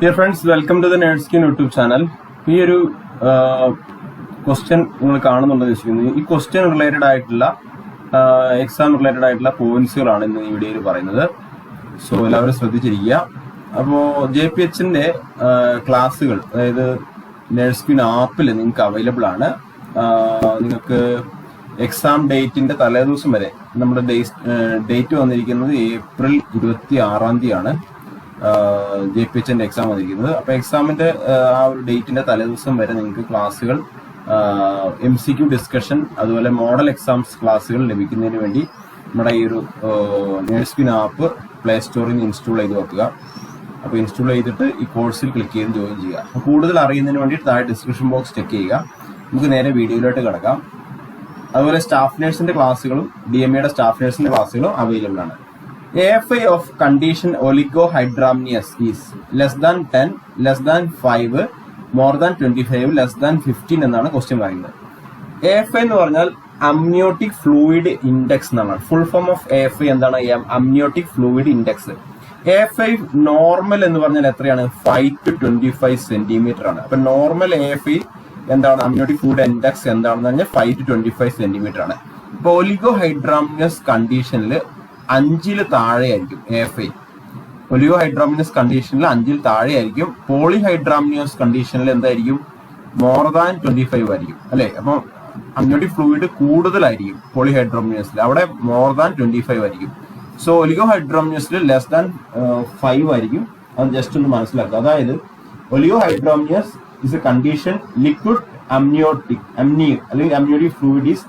Dear friends welcome to the nursekin YouTube channel ഈ ഒരു question നിങ്ങൾ കാണുന്നുണ്ടെന്ന് വിശ്വസിക്കുന്നു ഈ ക്വസ്റ്റ്യൻ റിലേറ്റഡ് ആയിട്ടുള്ള എക്സാം റിലേറ്റഡ് ആയിട്ടുള്ള പോയിന്റ്സുകളാണ് ഇന്ന് ഈ വീഡിയോയിൽ പറയുന്നത്. സോ എല്ലാവരും ശ്രദ്ധിച്ചിരിക്കുക. അപ്പോൾ ജെ പി എച്ചിന്റെ ക്ലാസ്സുകൾ അതായത് നേഴ്സ്കിൻ ആപ്പിൽ നിങ്ങൾക്ക് അവൈലബിൾ ആണ്. നിങ്ങൾക്ക് എക്സാം ഡേറ്റിന്റെ തലേദിവസം വരെ നമ്മുടെ ഡേറ്റ് വന്നിരിക്കുന്നത് ഏപ്രിൽ ഇരുപത്തി ആറാം തീയതിയാണ്. ജെ പി എച്ചിന്റെ എക്സാം വന്നിരിക്കുന്നത്. അപ്പൊ എക്സാമിന്റെ ആ ഒരു ഡേറ്റിന്റെ തലേദിവസം വരെ നിങ്ങൾക്ക് ക്ലാസ്സുകൾ എം സി ക്യു ഡിസ്കഷൻ അതുപോലെ മോഡൽ എക്സാംസ് ക്ലാസ്സുകൾ ലഭിക്കുന്നതിന് വേണ്ടി നമ്മുടെ ഈ ഒരു നേഴ്സ്കിൻ ആപ്പ് പ്ലേ സ്റ്റോറിൽ നിന്ന് ഇൻസ്റ്റാൾ ചെയ്ത് വെക്കുക. അപ്പോൾ ഇൻസ്റ്റാൾ ചെയ്തിട്ട് ഈ കോഴ്സിൽ ക്ലിക്ക് ചെയ്ത് ജോയിൻ ചെയ്യുക. അപ്പോൾ കൂടുതൽ അറിയുന്നതിന് വേണ്ടി താഴെ ഡിസ്ക്രിപ്ഷൻ ബോക്സ് ചെക്ക് ചെയ്യുക. നമുക്ക് നേരെ വീഡിയോയിലോട്ട് കിടക്കാം. അതുപോലെ സ്റ്റാഫ് നേഴ്സിന്റെ ക്ലാസ്സുകളും ഡി എം എയുടെ സ്റ്റാഫ് നേഴ്സിന്റെ ക്ലാസ്സുകളും അവൈലബിൾ ആണ്. F I of condition oligohydramnios is less than ten less than five more than twenty five less than fifteen എന്നാണ് ക്വസ്റ്റ്യൻ പറയുന്നത്. എ എഫ് എന്ന് പറഞ്ഞാൽ അമ്നിയോട്ടിക് ഫ്ലൂയിഡ് ഇൻഡെക്സ് എന്നാണ്. Full form of A F എന്താണ്? Amniotic fluid index A I normal എന്ന് പറഞ്ഞാൽ എത്രയാണ്? Five to twenty five centimetre ആണ്. അപ്പൊ നോർമൽ എ എഫ് എന്താണ്? അമ്നിയോട്ടിക് ഫ്ലൂയിഡ് ഇൻഡെക്സ് എന്താണെന്ന് പറഞ്ഞാൽ five to twenty five centimetre ആണ് ഒലിഗോ ഹൈഡ്രാമിനസ് കണ്ടീഷനിൽ അഞ്ചിൽ താഴെ ആയിരിക്കും എ എഫ് ഐ ഒലിയോ ഹൈഡ്രാമിനസ് കണ്ടീഷനിൽ അഞ്ചിൽ താഴെ ആയിരിക്കും പോളി ഹൈഡ്രാമിനസ് കണ്ടീഷനിൽ എന്തായിരിക്കും? മോർ ദാൻ ട്വന്റി ഫൈവ് ആയിരിക്കും അല്ലെ? അപ്പൊ അമ്നിയോട്ടിക് ഫ്ലൂയിഡ് കൂടുതലായിരിക്കും പോളി ഹൈഡ്രോമിനസിൽ അവിടെ മോർ ദാൻ ട്വന്റി ഫൈവ് ആയിരിക്കും. സോ ഒലിയോ ഹൈഡ്രോമിനസിൽ ലെസ് ദാൻ ഫൈവ് ആയിരിക്കും. അത് ജസ്റ്റ് ഒന്ന് മനസ്സിലാക്കുക. അതായത് oligohydramnios is a condition liquid amniotic അമ്നി അല്ലെങ്കിൽ amniotic fluid is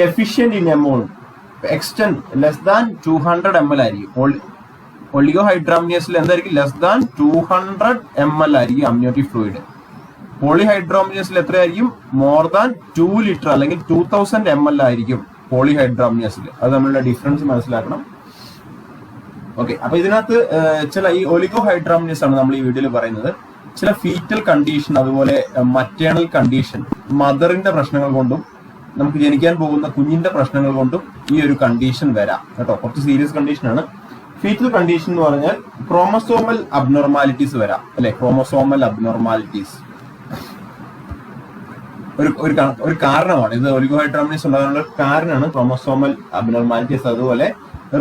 deficient in amount extend less than two hundred M L ആയിരിക്കും. ഒളിയോ ഹൈഡ്രാമിനിയസിൽ എന്തായിരിക്കും? Less than two hundred M L ആയിരിക്കും അമ്നിയോട്ടിക് ഫ്ലൂയിഡ് പോളിഹൈഡ്രോമിനിയസിൽ എത്രയായിരിക്കും? മോർ ദാൻ ടു ലിറ്റർ അല്ലെങ്കിൽ two thousand M L ആയിരിക്കും പോളിഹൈഡ്രോമിനിയസിൽ അത് നമ്മളുടെ ഡിഫറൻസ് മനസ്സിലാക്കണം. ഓക്കെ അപ്പൊ ഇതിനകത്ത് ചില ഈ ഒലിഗോ ഹൈഡ്രോമിനിയസ് ആണ് നമ്മൾ ഈ വീഡിയോയിൽ പറയുന്നത്. ചില ഫീറ്റൽ കണ്ടീഷൻ അതുപോലെ മറ്റേണൽ കണ്ടീഷൻ മദറിന്റെ പ്രശ്നങ്ങൾ കൊണ്ടും നമുക്ക് ജനിക്കാൻ പോകുന്ന കുഞ്ഞിന്റെ പ്രശ്നങ്ങൾ കൊണ്ടും ഈ ഒരു കണ്ടീഷൻ വരാം. കേട്ടോ? കുറച്ച് സീരിയസ് കണ്ടീഷനാണ് ഫീറ്റൽ കണ്ടീഷൻ എന്ന് പറഞ്ഞാൽ ക്രോമസോമൽ അബ്നോർമാലിറ്റീസ് വരാം. അല്ലെ? ക്രോമസോമൽ അബ്നോർമാലിറ്റീസ് ഒരു ഒരു ഒരു കാരണമാണ്. ഇത് ഒലിഗോഹൈഡ്രോമിനീസ് ഉണ്ടാകാനുള്ള ഒരു കാരണമാണ് ക്രോമസോമൽ അബ്നോർമാലിറ്റീസ് അതുപോലെ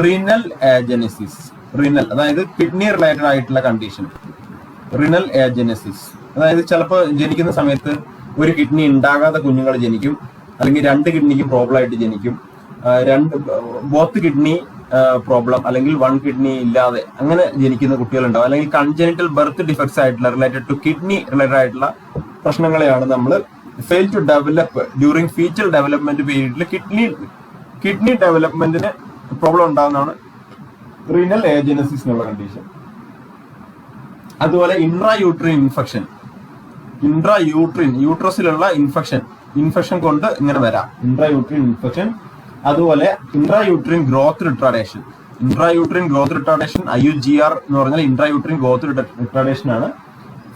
റിനൽ ഏജനസിസ് റിനൽ അതായത് കിഡ്നി റിലേറ്റഡ് ആയിട്ടുള്ള കണ്ടീഷൻ റിനൽ ഏജനസിസ് അതായത് ചിലപ്പോൾ ജനിക്കുന്ന സമയത്ത് ഒരു കിഡ്നി ഉണ്ടാകാത്ത കുഞ്ഞുങ്ങൾ ജനിക്കും. അല്ലെങ്കിൽ രണ്ട് കിഡ്നിക്ക് പ്രോബ്ലം ആയിട്ട് ജനിക്കും. രണ്ട് ബോത്ത് കിഡ്നി പ്രോബ്ലം അല്ലെങ്കിൽ വൺ കിഡ്നി ഇല്ലാതെ അങ്ങനെ ജനിക്കുന്ന കുട്ടികളുണ്ടാവും. അല്ലെങ്കിൽ കൺജനിറ്റൽ ബർത്ത് ഡിഫക്ട്സ് ആയിട്ടുള്ള റിലേറ്റഡ് ടു കിഡ്നി റിലേറ്റഡ് ആയിട്ടുള്ള പ്രശ്നങ്ങളെയാണ് നമ്മൾ fail to develop during feature development പീരീഡിൽ കിഡ്നി കിഡ്നി ഡെവലപ്മെന്റിന് പ്രോബ്ലം ഉണ്ടാകുന്നതാണ് റീനൽ ഏജനസിസ് എന്നുള്ള കണ്ടീഷൻ അതുപോലെ intrauterine infection intrauterine യൂട്രസിലുള്ള ഇൻഫെക്ഷൻ ഇൻഫെക്ഷൻ കൊണ്ട് ഇങ്ങനെ വരാം. ഇൻട്രാ യൂട്രിൻ ഇൻഫെക്ഷൻ അതുപോലെ intrauterine growth retardation intrauterine growth retardation I U G R എന്ന് പറഞ്ഞാൽ ഇൻട്രാ യൂട്രിൻ ഗ്രോത്ത് റിട്ടാർഡേഷൻ ആണ്.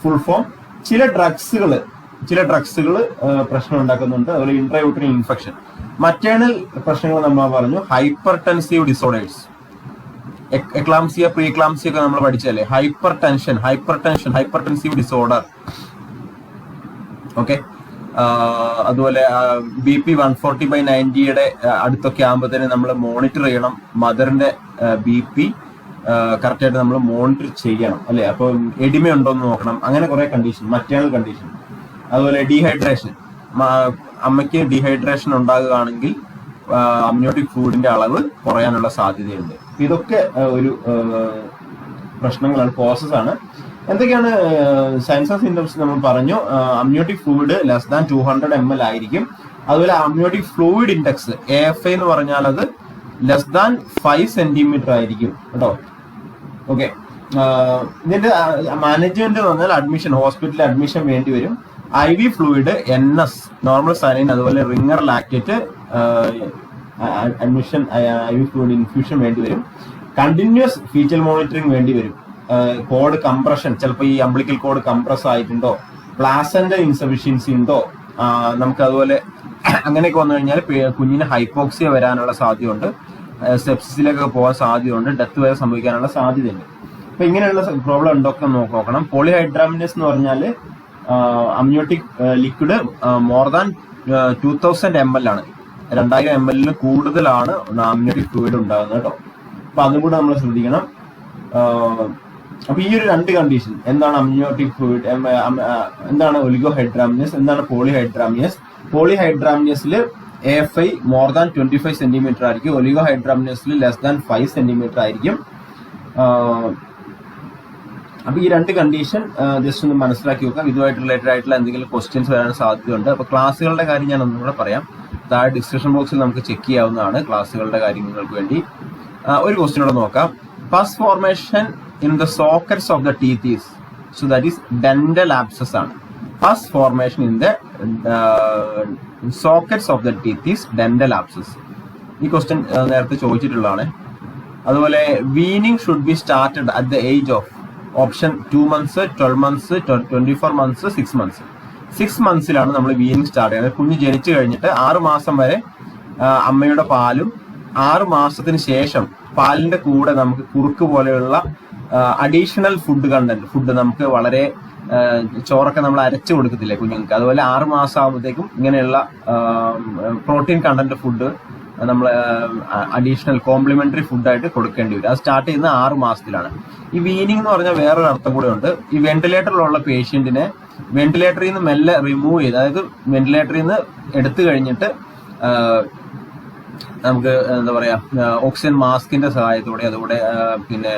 ഫുൾ ഫോം ചില ഡ്രഗ്സുകൾ ചില ഡ്രഗ്സുകൾ പ്രശ്നം ഉണ്ടാക്കുന്നുണ്ട്. അതുപോലെ ഇൻട്രാ യൂട്രിൻ ഇൻഫെക്ഷൻ മറ്റേണൽ പ്രശ്നങ്ങൾ നമ്മൾ പറഞ്ഞു. Hypertensive disorders eclampsia pre eclampsia ഒക്കെ നമ്മൾ പഠിച്ചല്ലേ hypertension hypertension hypertensive disorder okay അതുപോലെ B P one forty by നയന്റിയുടെ അടുത്തൊക്കെ ആകുമ്പോഴത്തേന് നമ്മൾ മോണിറ്റർ ചെയ്യണം. മദറിന്റെ ബി പി കറക്റ്റായിട്ട് നമ്മൾ മോണിറ്റർ ചെയ്യണം അല്ലെ? അപ്പോൾ എഡിമ എന്ന് നോക്കണം. അങ്ങനെ കുറെ കണ്ടീഷൻ മറ്റേണൽ കണ്ടീഷൻ അതുപോലെ ഡീഹൈഡ്രേഷൻ അമ്മയ്ക്ക് ഡീഹൈഡ്രേഷൻ ഉണ്ടാകുകയാണെങ്കിൽ അമ്നിയോട്ടിക് ഫുഡിന്റെ അളവ് കുറയാനുള്ള സാധ്യതയുണ്ട്. ഇതൊക്കെ ഒരു പ്രശ്നങ്ങളാണ് പ്രോസസ്സാണ് എന്തൊക്കെയാണ് സയൻസ് ഓഫ് സിംറ്റംസ് നമ്മൾ പറഞ്ഞു? Amniotic fluid less than two hundred M L ആയിരിക്കും. അതുപോലെ amniotic fluid index A F എന്ന് പറഞ്ഞാൽ അത് ലെസ് ദാൻ ഫൈവ് സെന്റിമീറ്റർ ആയിരിക്കും. കേട്ടോ? ഓക്കെ ഇതിന്റെ മാനേജ്മെന്റ് എന്ന് പറഞ്ഞാൽ അഡ്മിഷൻ ഹോസ്പിറ്റലിൽ അഡ്മിഷൻ വേണ്ടി വരും. I V fluid N S normal saline അതുപോലെ Ringer lactate admission I V fluid infusion വേണ്ടി വരും. കണ്ടിന്യൂസ് ഫീച്ചർ മോണിറ്ററിംഗ് വേണ്ടി വരും. കോഡ് കംപ്രഷൻ ചിലപ്പോൾ ഈ അംബ്ലിക്കൽ കോഡ് കംപ്രസ് ആയിട്ടുണ്ടോ പ്ലാസന്റെ ഇൻസഫിഷ്യൻസി ഉണ്ടോ നമുക്ക് അതുപോലെ അങ്ങനെയൊക്കെ വന്നു കഴിഞ്ഞാൽ കുഞ്ഞിന് ഹൈപ്പോക്സിയ വരാനുള്ള സാധ്യതയുണ്ട്. സെപ്സിസിലേക്കൊക്കെ പോകാൻ സാധ്യതയുണ്ട് ഡെത്ത് വരെ സംഭവിക്കാനുള്ള സാധ്യതയുണ്ട്. അപ്പൊ ഇങ്ങനെയുള്ള പ്രോബ്ലം ഉണ്ടൊക്കെ നോക്ക് നോക്കണം. പോളിഹൈഡ്രാമിനസ് എന്ന് പറഞ്ഞാൽ amniotic liquid more than two thousand M L ആണ്. രണ്ടായിരം എം എല്ലിന് കൂടുതലാണ് അമ്നിയോട്ടിക് ഫ്ലൂയിഡ് ഉണ്ടാകുന്നത് കേട്ടോ. അപ്പൊ അതും കൂടെ നമ്മൾ ശ്രദ്ധിക്കണം. അപ്പൊ ഈ ഒരു രണ്ട് കണ്ടീഷൻ എന്താണ് അമ്നിയോട്ടിക് ഫ്ലൂയിഡ് എന്താണ് ഒലിഗോഹൈഡ്രാമിനസ് എന്താണ് polyhydramnios പോളിഹൈഡ്രാമിനസിൽ A F I more than twenty five centimetre ആയിരിക്കും. ഒലിഗോഹൈഡ്രാമിനസിൽ ലെസ് ദാൻ ഫൈവ് സെന്റിമീറ്റർ ആയിരിക്കും. അപ്പൊ ഈ രണ്ട് കണ്ടീഷൻ ജസ്റ്റ് ഒന്ന് മനസ്സിലാക്കി വെക്കാം ഇതുമായിട്ട് റിലേറ്റഡ് ആയിട്ടുള്ള എന്തെങ്കിലും ക്വസ്റ്റ്യൻസ് വരാൻ സാധ്യതയുണ്ട്. അപ്പൊ ക്ലാസ്സുകളുടെ കാര്യം ഞാൻ ഒന്നുകൂടെ പറയാം. താഴെ ഡിസ്ക്രിപ്ഷൻ ബോക്സിൽ നമുക്ക് ചെക്ക് ചെയ്യാവുന്നതാണ് ക്ലാസ്സുകളുടെ കാര്യങ്ങൾക്ക് വേണ്ടി. ഒരു ക്വസ്റ്റ്യൻ കൂടെ നോക്കാം. Pus formation in the sockets of the teeth is so that is dental abscess ആണ്. Pus formation in the sockets of the teeth is dental abscess ഈ ക്വസ്റ്റ്യൻ നേരത്തെ ചോദിച്ചിട്ടുള്ളതാണ്. അതുപോലെ weaning should be started at the age of option two months twelve months twenty four months six months six മന്ത്സിലാണ് നമ്മൾ weaning start ചെയ്യുന്നത്. കുഞ്ഞ് ജനിച്ചു കഴിഞ്ഞിട്ട് ആറ് മാസം വരെ അമ്മയുടെ പാലും ആറ് മാസത്തിന് ശേഷം പാലിന്റെ കൂടെ നമുക്ക് കുറുക്ക് പോലെയുള്ള അഡീഷണൽ ഫുഡ് കണ്ടന്റ് ഫുഡ് നമുക്ക് വളരെ ചോറൊക്കെ നമ്മൾ അരച്ചു കൊടുക്കത്തില്ലേ കുഞ്ഞുങ്ങൾക്ക്. അതുപോലെ ആറ് മാസം ആകുമ്പോഴത്തേക്കും ഇങ്ങനെയുള്ള പ്രോട്ടീൻ കണ്ടന്റ് ഫുഡ് നമ്മൾ അഡീഷണൽ കോംപ്ലിമെന്ററി ഫുഡായിട്ട് കൊടുക്കേണ്ടി വരും. അത് സ്റ്റാർട്ട് ചെയ്യുന്ന ആറ് മാസത്തിലാണ്. ഈ വീനിങ് എന്ന് പറഞ്ഞാൽ വേറൊരു അർത്ഥം കൂടെ ഉണ്ട്. ഈ വെന്റിലേറ്ററിലുള്ള പേഷ്യന്റിനെ വെന്റിലേറ്ററിൽ നിന്ന് മെല്ലെ റിമൂവ് ചെയ്ത് അതായത് വെന്റിലേറ്ററിൽ നിന്ന് എടുത്തു കഴിഞ്ഞിട്ട് നമുക്ക് എന്താ പറയാ ഓക്സിജൻ മാസ്കിന്റെ സഹായത്തോടെ അതുകൂടെ പിന്നെ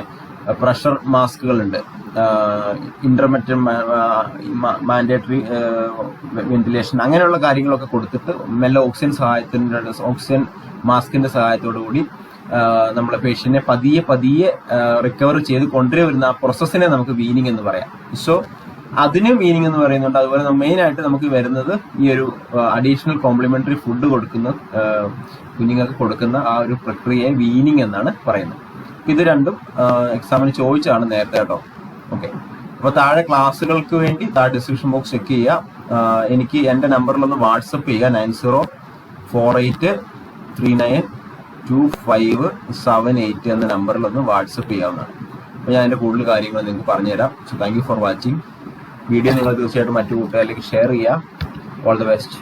പ്രഷർ മാസ്കുകൾ ഉണ്ട് ഇന്റർമെറ്റ് മാൻഡേറ്ററി വെന്റിലേഷൻ അങ്ങനെയുള്ള കാര്യങ്ങളൊക്കെ കൊടുത്തിട്ട് മെല്ലെ ഓക്സിജൻ സഹായത്തിന്റെ ഓക്സിജൻ മാസ്കിന്റെ സഹായത്തോടു കൂടി നമ്മളെ പേഷ്യന്റിനെ പതിയെ പതിയെ റിക്കവർ ചെയ്ത് കൊണ്ടുവരുന്ന ആ പ്രോസസ്സിനെ നമുക്ക് വീനിങ് എന്ന് പറയാം. സോ അതിന് മീനിങ് എന്ന് പറയുന്നുണ്ട്. അതുപോലെ മെയിൻ ആയിട്ട് നമുക്ക് വരുന്നത് ഈ ഒരു അഡീഷണൽ കോംപ്ലിമെന്ററി ഫുഡ് കൊടുക്കുന്ന കുഞ്ഞുങ്ങൾക്ക് കൊടുക്കുന്ന ആ ഒരു പ്രക്രിയയെ വീനിങ് എന്നാണ് പറയുന്നത്. ഇത് രണ്ടും എക്സാമിന് ചോദിച്ചാണ് നേരത്തെ കേട്ടോ. ഓക്കെ അപ്പൊ താഴെ ക്ലാസ്സുകൾക്ക് വേണ്ടി താഴെ ഡിസ്ക്രിപ്ഷൻ ബോക്സ് ചെക്ക് ചെയ്യുക എനിക്ക് എന്റെ നമ്പറിലൊന്ന് വാട്സപ്പ് ചെയ്യുക nine zero four eight three nine two five seven eight എന്ന നമ്പറിലൊന്ന് വാട്സപ്പ് ചെയ്യാവുന്നതാണ്. അപ്പോൾ ഞാൻ എന്റെ കൂടുതൽ കാര്യങ്ങൾ നിങ്ങൾക്ക് പറഞ്ഞുതരാം. So thank you for watching video നിങ്ങൾ തീർച്ചയായിട്ടും മറ്റു കൂട്ടുകാരിലേക്ക് ഷെയർ ചെയ്യുക ഓൾ ദി ബെസ്റ്റ്